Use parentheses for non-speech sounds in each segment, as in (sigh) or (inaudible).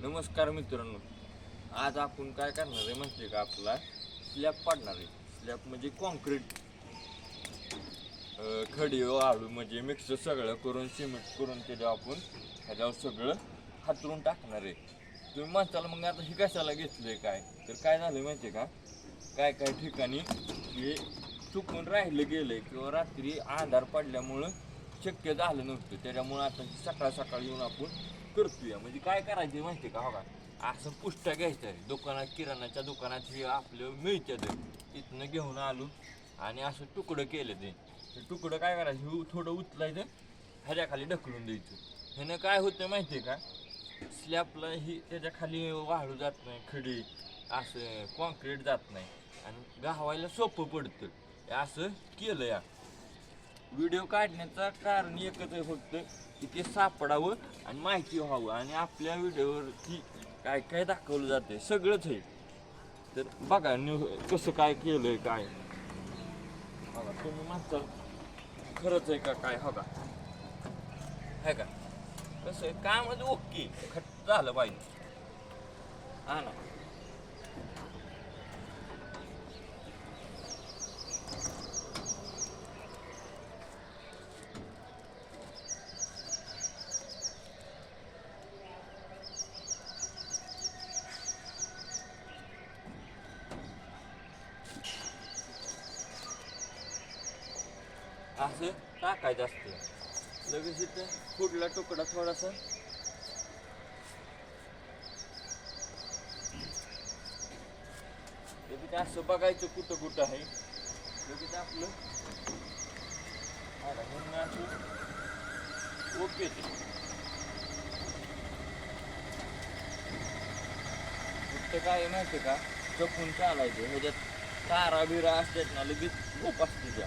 नमस्कार मित्रांनो. आज आपण काय करणार आहे माहिती का आपला? स्लॅब पाडणार आहे. स्लॅब म्हणजे कॉन्क्रीट खडी वाळू म्हणजे मिक्स सगळं करून सिमेंट करून त्याच्यावर आपण ह्याच्यावर सगळं हातरून टाकणार आहे. तुम्ही म्हणताल मग आता हे कशाला घेतलं आहे काय? तर काय झालं माहिती का? काय काय ठिकाणी हे चुकून राहिलं गेलं आहे किंवा रात्री आधार पडल्यामुळं शक्य झालं नव्हतं. त्याच्यामुळं आता सकाळ सकाळ येऊन आपण करतोय. म्हणजे काय करायचं माहिती का हो का? असं पुष्ट्या घ्यायचं आहे. दुकानात किराणाच्या दुकानात हे आपलं मिळतात तिथनं घेऊन आलो आणि असं तुकडं केलं ते. तुकडं काय करायचं? हे थोडं उचलायचं ह्याच्याखाली ढकलून द्यायचं. ह्यानं काय होतं माहिती का? स्लॅपला ही त्याच्याखाली वाळू जात नाही खडी असं कॉन्क्रीट जात नाही. आणि गावायला सोपं पडतं. हे असं केलं या. व्हिडिओ काढण्याचं कारण एकच आहे फक्त की ते सापडावं आणि माहिती व्हावं. आणि आपल्या व्हिडिओवरती काय काय दाखवलं जाते सगळंच आहे. तर बघा न्यू कसं काय केलं आहे काय बघा तुम्ही मात्र खरंच आहे का काय हो का? आहे का? कसं आहे कामच ओके. खट झालं पाहिजे. हा ना. असं टाकायचं असतं. लगेच इथं फुडला तुकडा थोडासा. लगेच असं बघायचं कुठं कुठं आहे. लगेच आपलं असं ओके फक्त काय माहिती का? जपून चालायचं. ह्याच्यात तारा बिरा असतात ना लगेच झोप असते त्या.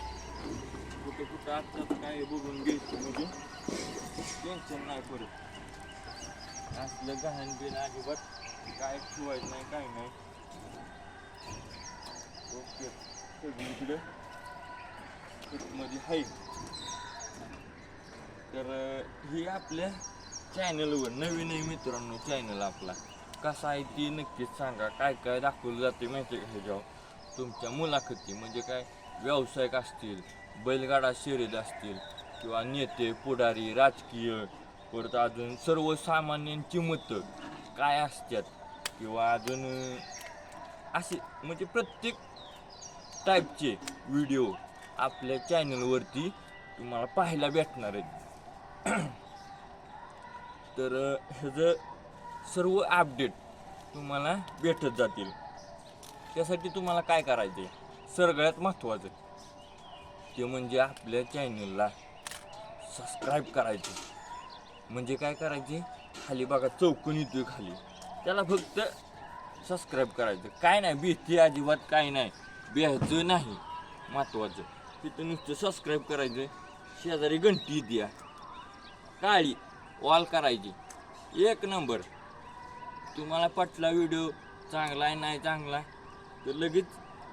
कुठं कुठं आता काय बघून घ्यायचं म्हणजे. टेन्शन नाही परत असलं गहाण बिन अजिबात काय ठेवायचं नाही काय नाही. ओके सगळीकडे मध्ये आहे. तर ही आपल्या चॅनलवर नवीन आहे मित्रांनो चॅनल आपला. कसा आहे ती नक्कीच सांगा. काय काय दाखवलं जाते माहिती आहे का ह्याच्यावर? तुमच्या मुलाखती म्हणजे काय व्यावसायिक असतील बैलगाडा शर्यत असतील किंवा नेते पुढारी राजकीय परत अजून सर्वसामान्यांची मतं काय असतात किंवा अजून असे म्हणजे प्रत्येक टाईपचे व्हिडिओ आपल्या चॅनलवरती तुम्हाला पाहायला भेटणार आहेत. (clears throat) तर ह्याचं सर्व अपडेट तुम्हाला भेटत जातील त्यासाठी तुम्हाला काय करायचं आहे सगळ्यात महत्त्वाचं ते म्हणजे आपल्या चॅनलला सबस्क्राईब करायचं. म्हणजे काय करायचे? खाली बघा चौकून येतोय खाली. त्याला फक्त सबस्क्राईब करायचं. काय नाही भीती अजिबात काय नाही. बिहायचं नाही. महत्त्वाचं. तिथं नुसतं सबस्क्राईब करायचं. शेजारी घंटी द्या. काळी वॉल करायची. एक नंबर तुम्हाला पटला व्हिडिओ चांगला आहे नाही चांगला तर लगेच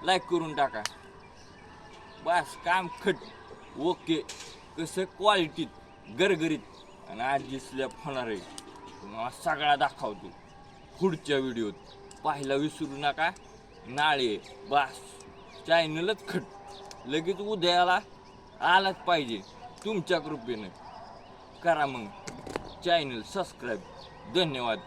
लाईक करून टाका. बस काम खट. ओके. कसं क्वालिटीत गरगरीत आणि आज जी स्लॅब होणार आहे. सगळा दाखवतो. पुढच्या व्हिडिओत. पाहायला विसरू नका. नाळे बस. चॅनलच खट. लगेच उद्याला आलाच पाहिजे. तुमच्या कृपेनं. करा मग. चॅनल सबस्क्राईब धन्यवाद.